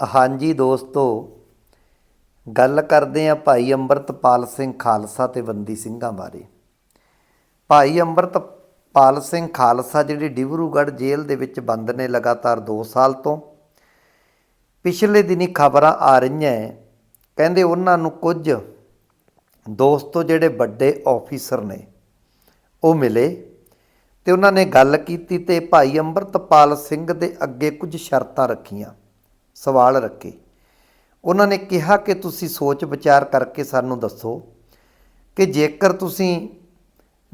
ਹਾਂਜੀ ਦੋਸਤੋ, ਗੱਲ ਕਰਦੇ ਆ ਭਾਈ ਅੰਮ੍ਰਿਤਪਾਲ ਸਿੰਘ ਖਾਲਸਾ ਤੇ ਬੰਦੀ ਸਿੰਘਾਂ ਬਾਰੇ। ਭਾਈ ਅੰਮ੍ਰਿਤਪਾਲ ਸਿੰਘ ਖਾਲਸਾ ਜਿਹੜੇ ਡਿਬਰੂਗੜ੍ਹ ਜੇਲ੍ਹ ਦੇ ਵਿੱਚ ਬੰਦ ਨੇ ਲਗਾਤਾਰ 2 ਸਾਲ ਤੋਂ। ਪਿਛਲੇ ਦਿਨੀ ਖਬਰਾਂ ਆ ਰਹੀਆਂ ਕਹਿੰਦੇ ਉਹਨਾਂ ਨੂੰ ਕੁਝ ਦੋਸਤੋ ਜਿਹੜੇ ਵੱਡੇ ਆਫੀਸਰ ਨੇ, ਉਹ ਮਿਲੇ ਤੇ ਉਹਨਾਂ ਨੇ ਗੱਲ ਕੀਤੀ ਤੇ ਭਾਈ ਅੰਮ੍ਰਿਤਪਾਲ ਸਿੰਘ ਦੇ ਅੱਗੇ ਕੁਝ ਸ਼ਰਤਾਂ ਰੱਖੀਆਂ। ਸਵਾਲ ਰੱਖੇ। ਉਹਨਾਂ ਨੇ ਕਿਹਾ ਕਿ ਤੁਸੀਂ ਸੋਚ ਵਿਚਾਰ ਕਰਕੇ ਸਾਨੂੰ ਦੱਸੋ ਕਿ ਜੇਕਰ ਤੁਸੀਂ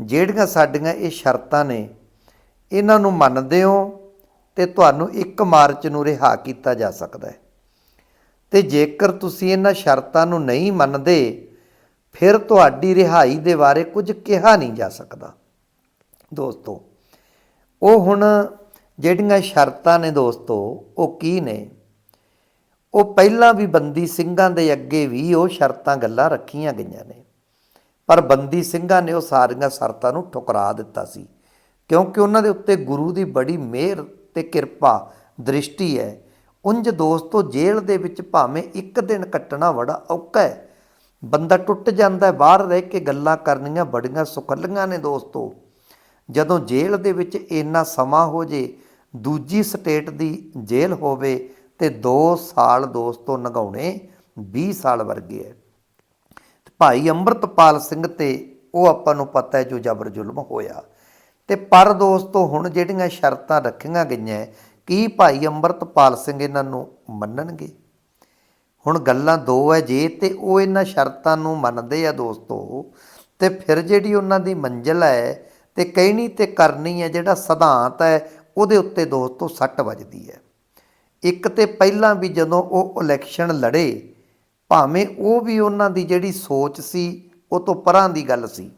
ਜਿਹੜੀਆਂ ਸਾਡੀਆਂ ਇਹ ਸ਼ਰਤਾਂ ਨੇ, ਇਹਨਾਂ ਨੂੰ ਮੰਨਦੇ ਹੋ, ਤੇ ਤੁਹਾਨੂੰ 1 ਮਾਰਚ ਨੂੰ ਰਿਹਾ ਕੀਤਾ ਜਾ ਸਕਦਾ ਹੈ। ਤੇ ਜੇਕਰ ਤੁਸੀਂ ਇਹਨਾਂ ਸ਼ਰਤਾਂ ਨੂੰ ਨਹੀਂ ਮੰਨਦੇ, ਫਿਰ ਤੁਹਾਡੀ ਰਿਹਾਈ ਦੇ ਬਾਰੇ ਕੁਝ ਕਿਹਾ ਨਹੀਂ ਜਾ ਸਕਦਾ। ਦੋਸਤੋ, ਉਹ ਹੁਣ ਜਿਹੜੀਆਂ ਸ਼ਰਤਾਂ ਨੇ ਦੋਸਤੋ, ਉਹ ਕੀ ਨੇ? ਉਹ ਪਹਿਲਾਂ ਵੀ ਬੰਦੀ ਸਿੰਘਾਂ ਦੇ ਅੱਗੇ ਵੀ ਉਹ ਸ਼ਰਤਾਂ ਗੱਲਾਂ ਰੱਖੀਆਂ ਗਈਆਂ ਨੇ। ਪਰ ਬੰਦੀ ਸਿੰਘਾਂ ਨੇ ਉਹ ਸਾਰੀਆਂ ਸ਼ਰਤਾਂ ਨੂੰ ਠੁਕਰਾ ਦਿੱਤਾ ਸੀ। ਕਿਉਂਕਿ ਉਹਨਾਂ ਦੇ ਉੱਤੇ ਗੁਰੂ ਦੀ ਬੜੀ ਮਿਹਰ ਤੇ ਕਿਰਪਾ ਦ੍ਰਿਸ਼ਟੀ ਹੈ। ਉੰਜ ਦੋਸਤੋ, ਜੇਲ੍ਹ ਦੇ ਵਿੱਚ ਭਾਵੇਂ ਇੱਕ ਦਿਨ ਕੱਟਣਾ ਬੜਾ ਔਖਾ ਹੈ। ਬੰਦਾ ਟੁੱਟ ਜਾਂਦਾ ਹੈ, ਬਾਹਰ ਰਹਿ ਕੇ ਗੱਲਾਂ ਕਰਨੀਆਂ ਬੜੀਆਂ ਸੁਖੱਲੀਆਂ ਨੇ ਦੋਸਤੋ। ਜਦੋਂ ਜੇਲ੍ਹ ਦੇ ਵਿੱਚ ਇੰਨਾ ਸਮਾਂ ਹੋ ਜੇ, ਦੂਜੀ ਸਟੇਟ ਦੀ ਜੇਲ੍ਹ ਹੋਵੇ ਤੇ 2 ਸਾਲ ਦੋਸਤੋ ਨਗਾਉਣੇ 20 ਸਾਲ ਵਰਗੇ ਹੈ ਭਾਈ ਅੰਮ੍ਰਿਤਪਾਲ ਸਿੰਘ ਤੇ ਉਹ ਆਪਾਂ ਨੂੰ ਪਤਾ ਹੈ ਜੋ ਜਬਰ ਜ਼ੁਲਮ ਹੋਇਆ। ਤੇ ਪਰ ਦੋਸਤੋ, ਹੁਣ ਜਿਹੜੀਆਂ ਸ਼ਰਤਾਂ ਰੱਖੀਆਂ ਗਈਆਂ ਕੀ ਭਾਈ ਅੰਮ੍ਰਿਤਪਾਲ ਸਿੰਘ ਇਹਨਾਂ ਨੂੰ ਮੰਨਣਗੇ? ਹੁਣ ਗੱਲਾਂ ਦੋ ਹੈ ਜੇ ਤੇ ਉਹ ਇਹਨਾਂ ਸ਼ਰਤਾਂ ਨੂੰ ਮੰਨਦੇ ਆ ਦੋਸਤੋ, ਤੇ ਫਿਰ ਜਿਹੜੀ ਉਹਨਾਂ ਦੀ ਮੰਜ਼ਿਲ ਹੈ ਤੇ ਕਹਿਣੀ ਤੇ ਕਰਨੀ ਹੈ ਜਿਹੜਾ ਸਿਧਾਂਤ ਹੈ ਉਹਦੇ ਉੱਤੇ ਦੋਸਤੋ ਸੱਟ ਵੱਜਦੀ ਹੈ ਇੱਕ ਤੇ ਪਹਿਲਾਂ ਵੀ ਜਦੋਂ ਉਹ ਇਲੈਕਸ਼ਨ ਲੜੇ, ਭਾਵੇਂ ਉਹ ਵੀ ਉਹਨਾਂ ਦੀ ਜਿਹੜੀ ਸੋਚ ਸੀ, ਉਹ ਤੋਂ ਪਰਾਂ ਦੀ ਗੱਲ ਸੀ।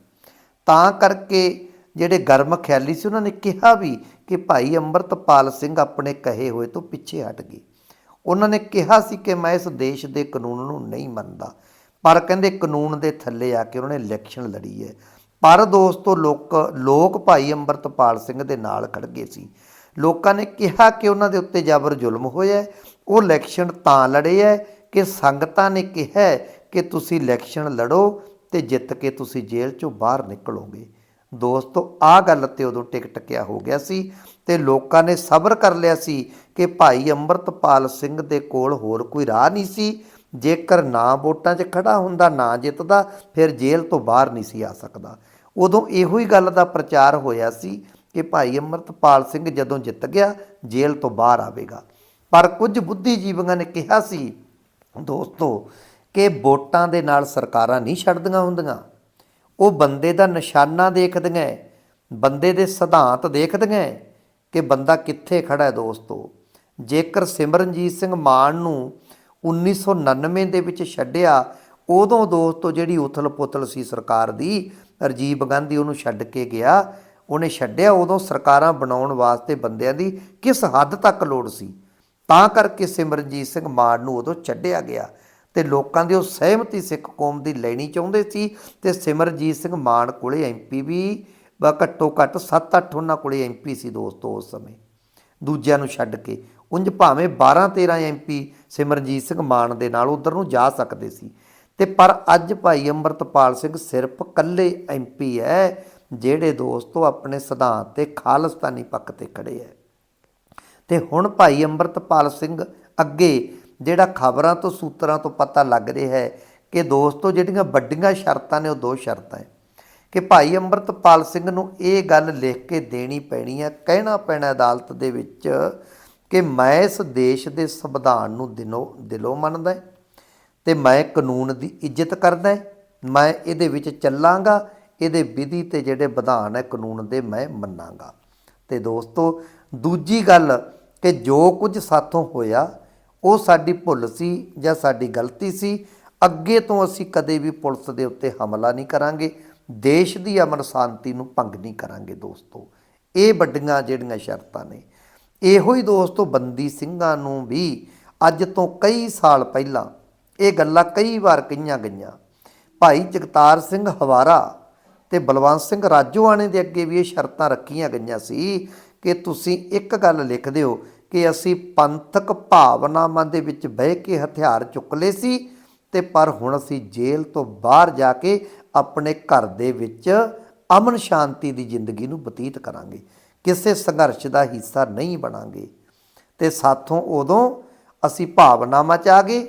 ਤਾਂ ਕਰਕੇ ਜਿਹੜੇ ਗਰਮ ਖਿਆਲੀ ਸੀ, ਉਹਨਾਂ ਨੇ ਕਿਹਾ ਵੀ ਕਿ ਭਾਈ ਅੰਮ੍ਰਿਤਪਾਲ ਸਿੰਘ ਆਪਣੇ ਕਹੇ ਹੋਏ ਤੋਂ ਪਿੱਛੇ ਹਟ ਗਏ। ਉਹਨਾਂ ਨੇ ਕਿਹਾ ਸੀ ਕਿ ਮੈਂ ਇਸ ਦੇਸ਼ ਦੇ ਕਾਨੂੰਨ ਨੂੰ ਨਹੀਂ ਮੰਨਦਾ। ਪਰ ਕਹਿੰਦੇ ਕਾਨੂੰਨ ਦੇ ਥੱਲੇ ਆ ਕੇ ਉਹਨਾਂ ਨੇ ਇਲੈਕਸ਼ਨ ਲੜੀ ਹੈ। ਪਰ ਦੋਸਤੋ ਲੋਕ ਲੋਕ ਭਾਈ ਅੰਮ੍ਰਿਤਪਾਲ ਸਿੰਘ ਦੇ ਨਾਲ ਖੜ ਗਏ ਸੀ। ਲੋਕਾਂ ਨੇ ਕਿਹਾ ਕਿ ਉਹਨਾਂ ਦੇ ਉੱਤੇ ਜ਼ਬਰ ਜ਼ੁਲਮ ਹੋਇਆ ਉਹ ਇਲੈਕਸ਼ਨ ਤਾਂ ਲੜੇ ਹੈ ਕਿ ਸੰਗਤਾਂ ਨੇ ਕਿਹਾ ਕਿ ਤੁਸੀਂ ਇਲੈਕਸ਼ਨ ਲੜੋ ਤੇ ਜਿੱਤ ਕੇ ਤੁਸੀਂ ਜੇਲ੍ਹ ਚੋਂ ਬਾਹਰ ਨਿਕਲੋਗੇ। ਦੋਸਤੋ ਆ ਗੱਲ ਤੇ ਉਦੋਂ ਟਿਕ ਟਕਿਆ ਹੋ ਗਿਆ ਸੀ ਤੇ ਲੋਕਾਂ ਨੇ ਸਬਰ ਕਰ ਲਿਆ ਸੀ ਕਿ ਭਾਈ ਅੰਮ੍ਰਿਤਪਾਲ ਸਿੰਘ ਦੇ ਕੋਲ ਹੋਰ ਕੋਈ ਰਾਹ ਨਹੀਂ ਸੀ। ਜੇਕਰ ਨਾ ਵੋਟਾਂ 'ਚ ਖੜਾ ਹੁੰਦਾ, ਨਾ ਜਿੱਤਦਾ, ਫਿਰ ਜੇਲ੍ਹ ਤੋਂ ਬਾਹਰ ਨਹੀਂ ਸੀ ਆ ਸਕਦਾ। ਉਦੋਂ ਇਹੋ ਹੀ ਗੱਲ ਦਾ ਪ੍ਰਚਾਰ ਹੋਇਆ ਸੀ ਕਿ ਭਾਈ ਅੰਮ੍ਰਿਤਪਾਲ ਸਿੰਘ ਜਦੋਂ ਜਿੱਤ ਗਿਆ, ਜੇਲ੍ਹ ਤੋਂ ਬਾਹਰ ਆਵੇਗਾ। ਪਰ ਕੁਝ ਬੁੱਧੀਜੀਵੀਆਂ ਨੇ ਕਿਹਾ ਸੀ ਦੋਸਤੋ ਕਿ ਵੋਟਾਂ ਦੇ ਨਾਲ ਸਰਕਾਰਾਂ ਨਹੀਂ ਛੱਡਦੀਆਂ ਹੁੰਦੀਆਂ। ਉਹ ਬੰਦੇ ਦਾ ਨਿਸ਼ਾਨਾ ਦੇਖਦੀਆਂ ਬੰਦੇ ਦੇ ਸਿਧਾਂਤ ਦੇਖਦੀਆਂ ਕਿ ਬੰਦਾ ਕਿੱਥੇ ਖੜਾ ਹੈ ਦੋਸਤੋ। ਜੇਕਰ ਸਿਮਰਨਜੀਤ ਸਿੰਘ ਮਾਨ ਨੂੰ 1999 ਦੇ ਵਿੱਚ ਛੱਡਿਆ, ਉਦੋਂ ਦੋਸਤੋ ਜਿਹੜੀ ਉਥਲ-ਪੁਥਲ ਸੀ ਸਰਕਾਰ ਦੀ, ਰਾਜੀਵ ਗਾਂਧੀ ਉਹਨੂੰ ਛੱਡ ਕੇ ਗਿਆ। ਉਹਨੇ ਛੱਡਿਆ ਉਦੋਂ ਸਰਕਾਰਾਂ ਬਣਾਉਣ ਵਾਸਤੇ ਬੰਦਿਆਂ ਦੀ ਕਿਸ ਹੱਦ ਤੱਕ ਲੋੜ ਸੀ। ਤਾਂ ਕਰਕੇ ਸਿਮਰਨਜੀਤ ਸਿੰਘ ਮਾਨ ਨੂੰ ਉਦੋਂ ਛੱਡਿਆ ਗਿਆ ਤੇ ਲੋਕਾਂ ਦੀ ਉਹ ਸਹਿਮਤੀ ਸਿੱਖ ਕੌਮ ਦੀ ਲੈਣੀ ਚਾਹੁੰਦੇ ਸੀ ਤੇ ਸਿਮਰਜੀਤ ਸਿੰਘ ਮਾਨ ਕੋਲੇ ਐਮਪੀ ਵੀ ਘੱਟੋ ਘੱਟ 7-8 ਉਹਨਾਂ ਕੋਲੇ ਐਮਪੀ ਸੀ ਦੋਸਤੋ ਉਸ ਸਮੇਂ। ਦੂਜਿਆਂ ਨੂੰ ਛੱਡ ਕੇ ਉਂਝ ਭਾਵੇਂ 12-13 ਐਮਪੀ ਸਿਮਰਜੀਤ ਸਿੰਘ ਮਾਨ ਦੇ ਨਾਲ ਉਧਰ ਨੂੰ ਜਾ ਸਕਦੇ ਸੀ। ਤੇ ਪਰ ਅੱਜ ਭਾਈ ਅੰਮ੍ਰਿਤਪਾਲ ਸਿੰਘ ਸਿਰਫ ਇਕੱਲੇ ਐਮਪੀ ਹੈ ਜਿਹੜੇ ਦੋਸਤੋ ਆਪਣੇ ਸਿਧਾਂਤ ਤੇ ਖਾਲਸਤਾਨੀ ਪੱਖ ਤੇ ਖੜੇ ਹੈ ਤੇ ਹੁਣ ਭਾਈ ਅੰਮ੍ਰਿਤਪਾਲ ਸਿੰਘ ਅੱਗੇ ਜਿਹੜਾ ਖਬਰਾਂ ਤੋਂ, ਸੂਤਰਾਂ ਤੋਂ ਪਤਾ ਲੱਗ ਰਿਹਾ ਹੈ ਕਿ ਦੋਸਤੋ ਜਿਹੜੀਆਂ ਵੱਡੀਆਂ ਸ਼ਰਤਾਂ ਨੇ, ਉਹ ਦੋ ਸ਼ਰਤਾਂ ਹੈ ਕਿ ਭਾਈ ਅੰਮ੍ਰਿਤਪਾਲ ਸਿੰਘ ਨੂੰ ਇਹ ਗੱਲ ਲਿਖ ਕੇ ਦੇਣੀ ਪੈਣੀ ਹੈ ਕਹਿਣਾ ਪੈਣਾ ਅਦਾਲਤ ਦੇ ਵਿੱਚ ਕਿ ਮੈਂ ਇਸ ਦੇਸ਼ ਦੇ ਸੰਵਿਧਾਨ ਨੂੰ ਦਿਨੋਂ, ਦਿਲੋਂ ਮੰਨਦਾ ਹਾਂ ਤੇ ਮੈਂ ਕਾਨੂੰਨ ਦੀ ਇੱਜ਼ਤ ਕਰਦਾ ਮੈਂ ਇਹਦੇ ਵਿੱਚ ਚੱਲਾਂਗਾ ਇਹਦੇ ਵਿਧੀ ਤੇ ਜਿਹੜੇ ਵਿਧਾਨ ਹੈ, ਕਾਨੂੰਨ ਦੇ ਮੈਂ ਮੰਨਾਂਗਾ। ਤੇ ਦੋਸਤੋ, ਦੂਜੀ ਗੱਲ ਕਿ ਜੋ ਕੁਝ ਸਾਥੋਂ ਹੋਇਆ, ਉਹ ਸਾਡੀ ਭੁੱਲ ਸੀ ਜਾਂ ਸਾਡੀ ਗਲਤੀ ਸੀ, ਅੱਗੇ ਤੋਂ ਅਸੀਂ ਕਦੇ ਵੀ ਪੁਲਿਸ ਦੇ ਉੱਤੇ ਹਮਲਾ ਨਹੀਂ ਕਰਾਂਗੇ, ਦੇਸ਼ ਦੀ ਅਮਨ ਸ਼ਾਂਤੀ ਨੂੰ ਭੰਗ ਨਹੀਂ ਕਰਾਂਗੇ ਦੋਸਤੋ। ਇਹ ਵੱਡੀਆਂ ਜਿਹੜੀਆਂ ਸ਼ਰਤਾਂ ਨੇ। ਇਹੋ ਹੀ ਦੋਸਤੋ, ਬੰਦੀ ਸਿੰਘਾਂ ਨੂੰ ਵੀ ਅੱਜ ਤੋਂ ਕਈ ਸਾਲ ਪਹਿਲਾਂ ਇਹ ਗੱਲਾਂ ਕਈ ਵਾਰ ਕਹੀਆਂ ਗਈਆਂ। ਭਾਈ ਜਗਤਾਰ ਸਿੰਘ ਹਵਾਰਾ ਤੇ ਬਲਵੰਤ ਸਿੰਘ ਰਾਜੋਆਣੇ ਦੇ ਅੱਗੇ ਵੀ ਇਹ ਸ਼ਰਤਾਂ ਰੱਖੀਆਂ ਗਈਆਂ ਸੀ ਕਿ ਤੁਸੀਂ ਇੱਕ ਗੱਲ ਲਿਖ ਦਿਓ ਕਿ ਅਸੀਂ ਪੰਥਕ ਭਾਵਨਾਵਾਂ ਦੇ ਵਿੱਚ ਬਹਿ ਕੇ ਹਥਿਆਰ ਚੁੱਕ ਲਏ ਸੀ ਤੇ ਪਰ ਹੁਣ ਅਸੀਂ ਜੇਲ੍ਹ ਤੋਂ ਬਾਹਰ ਜਾ ਕੇ ਆਪਣੇ ਘਰ ਦੇ ਵਿੱਚ ਅਮਨ ਸ਼ਾਂਤੀ ਦੀ ਜ਼ਿੰਦਗੀ ਨੂੰ ਬਤੀਤ ਕਰਾਂਗੇ, ਕਿਸੇ ਸੰਘਰਸ਼ ਦਾ ਹਿੱਸਾ ਨਹੀਂ ਬਣਾਂਗੇ। ਤੇ ਸਾਥੋਂ ਉਦੋਂ ਅਸੀਂ ਭਾਵਨਾਵਾਂ ਚ ਆ ਗਏ,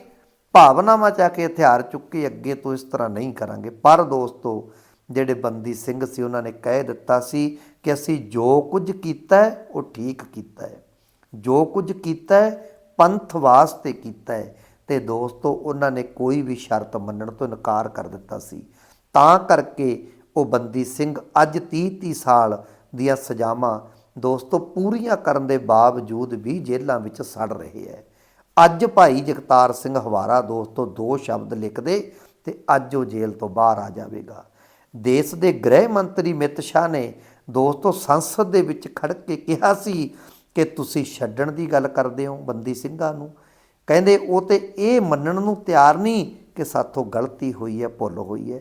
ਭਾਵਨਾਵਾਂ ਚ ਆ ਕੇ ਹਥਿਆਰ ਚੁੱਕ ਕੇ ਅੱਗੇ ਤੋਂ ਇਸ ਤਰ੍ਹਾਂ ਨਹੀਂ ਕਰਾਂਗੇ। ਪਰ ਦੋਸਤੋ ਜਿਹੜੇ ਬੰਦੀ ਸਿੰਘ ਸੀ, ਉਹਨਾਂ ਨੇ ਕਹਿ ਦਿੱਤਾ ਸੀ ਕਿ ਅਸੀਂ ਜੋ ਕੁਝ ਕੀਤਾ ਹੈ, ਉਹ ਠੀਕ ਕੀਤਾ ਹੈ। ਜੋ ਕੁਝ ਕੀਤਾ ਹੈ, ਪੰਥ ਵਾਸਤੇ ਕੀਤਾ ਹੈ। ਤੇ ਦੋਸਤੋ, ਉਹਨਾਂ ਨੇ ਕੋਈ ਵੀ ਸ਼ਰਤ ਮੰਨਣ ਤੋਂ ਇਨਕਾਰ ਕਰ ਦਿੱਤਾ ਸੀ। ਤਾਂ ਕਰਕੇ ਉਹ ਬੰਦੀ ਸਿੰਘ ਅੱਜ 30 30 ਸਾਲ ਦੀਆਂ ਸਜ਼ਾਵਾਂ ਦੋਸਤੋ ਪੂਰੀਆਂ ਕਰਨ ਦੇ ਬਾਵਜੂਦ ਵੀ ਜੇਲ੍ਹਾਂ ਵਿੱਚ ਸੜ ਰਹੇ ਹੈ। ਅੱਜ ਭਾਈ ਜਗਤਾਰ ਸਿੰਘ ਹਵਾਰਾ ਦੋਸਤੋ ਦੋ ਸ਼ਬਦ ਲਿਖਦੇ ਤੇ ਅੱਜ ਉਹ ਜੇਲ੍ਹ ਤੋਂ ਬਾਹਰ ਆ ਜਾਵੇਗਾ। ਦੇਸ਼ ਦੇ ਗ੍ਰਹਿ ਮੰਤਰੀ ਮਿਤ ਸ਼ਾਹ ਨੇ ਦੋਸਤੋ ਸੰਸਦ ਦੇ ਵਿੱਚ ਖੜ ਕੇ ਕਿਹਾ ਸੀ ਕਿ ਤੁਸੀਂ ਛੱਡਣ ਦੀ ਗੱਲ ਕਰਦੇ ਹੋ ਬੰਦੀ ਸਿੰਘਾਂ ਨੂੰ। ਕਹਿੰਦੇ ਉਹ ਤੇ ਇਹ ਮੰਨਣ ਨੂੰ ਤਿਆਰ ਨਹੀਂ ਕਿ ਸਾਥੋਂ ਗਲਤੀ ਹੋਈ ਹੈ, ਭੁੱਲ ਹੋਈ ਹੈ।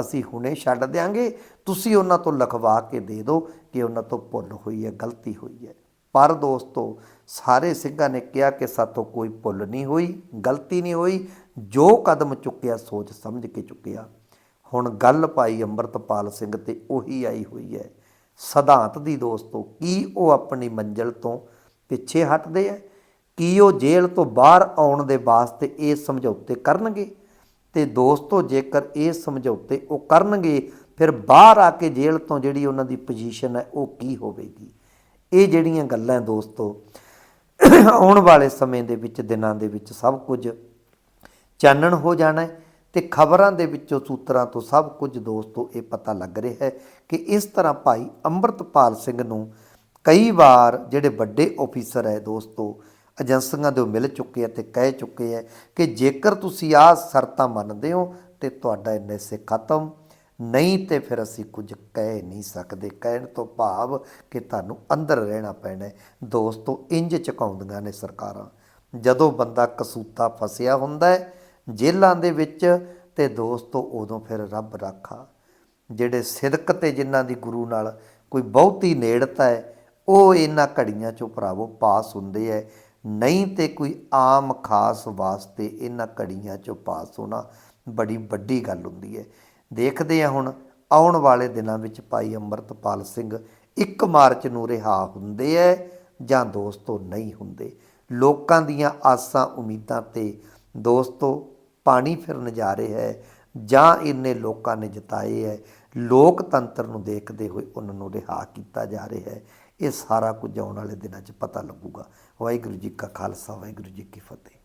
ਅਸੀਂ ਹੁਣੇ ਛੱਡ ਦਿਆਂਗੇ, ਤੁਸੀਂ ਉਹਨਾਂ ਤੋਂ ਲਿਖਵਾ ਕੇ ਦੇ ਦਿਓ ਕਿ ਉਹਨਾਂ ਤੋਂ ਭੁੱਲ ਹੋਈ ਹੈ, ਗਲਤੀ ਹੋਈ ਹੈ। ਪਰ ਦੋਸਤੋ ਸਾਰੇ ਸਿੰਘਾਂ ਨੇ ਕਿਹਾ ਕਿ ਸਾਥੋਂ ਕੋਈ ਭੁੱਲ ਨਹੀਂ ਹੋਈ, ਗਲਤੀ ਨਹੀਂ ਹੋਈ, ਜੋ ਕਦਮ ਚੁੱਕਿਆ ਸੋਚ ਸਮਝ ਕੇ ਚੁੱਕਿਆ। ਹੁਣ ਗੱਲ ਪਾਈ ਅੰਮ੍ਰਿਤਪਾਲ ਸਿੰਘ ਤੇ ਉਹੀ ਆਈ ਹੋਈ ਹੈ। ਸਿਧਾਂਤ ਦੀ ਦੋਸਤੋ, ਕੀ ਉਹ ਆਪਣੀ ਮੰਜ਼ਿਲ ਤੋਂ ਪਿੱਛੇ ਹਟਦੇ ਹੈ ਕੀ ਉਹ ਜੇਲ੍ਹ ਤੋਂ ਬਾਹਰ ਆਉਣ ਦੇ ਵਾਸਤੇ ਇਹ ਸਮਝੌਤੇ ਕਰਨਗੇ? ਤੇ ਦੋਸਤੋ, ਜੇਕਰ ਇਹ ਸਮਝੌਤੇ ਉਹ ਕਰਨਗੇ, ਫਿਰ ਬਾਹਰ ਆ ਕੇ ਜੇਲ੍ਹ ਤੋਂ ਜਿਹੜੀ ਉਹਨਾਂ ਦੀ ਪੋਜੀਸ਼ਨ ਹੈ, ਉਹ ਕੀ ਹੋਵੇਗੀ? ਇਹ ਜਿਹੜੀਆਂ ਗੱਲਾਂ ਦੋਸਤੋ, ਆਉਣ ਵਾਲੇ ਸਮੇਂ ਦੇ ਵਿੱਚ, ਦਿਨਾਂ ਦੇ ਵਿੱਚ ਸਭ ਕੁਝ ਚਾਨਣ ਹੋ ਜਾਣਾ ਹੈ। ਤੇ ਖਬਰਾਂ ਦੇ ਵਿੱਚੋਂ ਸੂਤਰਾਂ ਤੋਂ ਸਭ ਕੁਝ ਦੋਸਤੋ ਇਹ ਪਤਾ ਲੱਗ ਰਿਹਾ ਹੈ ਕਿ ਇਸ ਤਰ੍ਹਾਂ ਭਾਈ ਅੰਮ੍ਰਿਤਪਾਲ ਸਿੰਘ ਨੂੰ ਕਈ ਵਾਰ ਜਿਹੜੇ ਵੱਡੇ ਆਫੀਸਰ ਹੈ ਦੋਸਤੋ ਏਜੰਸੀਆਂ ਦੇ ਉਹ ਮਿਲ ਚੁੱਕੇ ਆ ਤੇ ਕਹਿ ਚੁੱਕੇ ਆ ਕਿ ਜੇਕਰ ਤੁਸੀਂ ਆਹ ਸ਼ਰਤਾਂ ਮੰਨਦੇ ਹੋ ਤੇ ਤੁਹਾਡਾ ਐਨਐਸਏ ਖਤਮ, ਨਹੀਂ ਤੇ ਫਿਰ ਅਸੀਂ ਕੁਝ ਕਹਿ ਨਹੀਂ ਸਕਦੇ ਕਹਿਣ ਤੋਂ ਭਾਵ ਕਿ ਤੁਹਾਨੂੰ ਅੰਦਰ ਰਹਿਣਾ ਪੈਣਾ ਹੈ। ਦੋਸਤੋ, ਇੰਜ ਚਕਾਉਂਦੀਆਂ ਨੇ ਸਰਕਾਰਾਂ ਜਦੋਂ ਬੰਦਾ ਕਸੂਤਾ ਫਸਿਆ ਹੁੰਦਾ ਹੈ ਜੇਲਾਂ ਦੇ ਵਿੱਚ ਤੇ ਦੋਸਤੋ ਉਦੋਂ ਫਿਰ ਰੱਬ ਰਾਖਾ। ਜਿਹੜੇ ਸਿਦਕ ਤੇ ਜਿਨ੍ਹਾਂ ਦੀ ਗੁਰੂ ਨਾਲ ਕੋਈ ਬਹੁਤੀ ਨੇੜਤਾ ਹੈ, ਉਹ ਇਹਨਾਂ ਘੜੀਆਂ ਚੋਂ ਭਰਾਵੋ ਪਾਸ ਹੁੰਦੇ ਐ ਨਹੀਂ ਤੇ ਕੋਈ ਆਮ ਖਾਸ ਵਾਸਤੇ ਇਹਨਾਂ ਘੜੀਆਂ ਚੋਂ ਪਾਸ ਹੋਣਾ ਬੜੀ ਵੱਡੀ ਗੱਲ ਹੁੰਦੀ ਹੈ। ਦੇਖਦੇ ਆ ਹੁਣ ਆਉਣ ਵਾਲੇ ਦਿਨਾਂ ਵਿੱਚ ਭਾਈ ਅੰਮ੍ਰਿਤਪਾਲ ਸਿੰਘ 1 ਮਾਰਚ ਨੂੰ ਰਿਹਾ ਹੁੰਦੇ ਐ ਜਾਂ ਦੋਸਤੋ ਨਹੀਂ ਹੁੰਦੇ। ਲੋਕਾਂ ਦੀਆਂ ਆਸਾਂ ਉਮੀਦਾਂ ਤੇ ਦੋਸਤੋ ਪਾਣੀ ਫਿਰਨ ਜਾ ਰਿਹਾ ਹੈ, ਜਾਂ ਇੰਨੇ ਲੋਕਾਂ ਨੇ ਜਿਤਾਏ ਹੈ। ਲੋਕਤੰਤਰ ਨੂੰ ਦੇਖਦੇ ਹੋਏ ਉਹਨਾਂ ਨੂੰ ਰਿਹਾ ਕੀਤਾ ਜਾ ਰਿਹਾ ਹੈ। ਇਹ ਸਾਰਾ ਕੁਝ ਆਉਣ ਵਾਲੇ ਦਿਨਾਂ 'ਚ ਪਤਾ ਲੱਗੂਗਾ। ਵਾਹਿਗੁਰੂ ਜੀ ਕਾ ਖਾਲਸਾ, ਵਾਹਿਗੁਰੂ ਜੀ ਕੀ ਫਤਿਹ।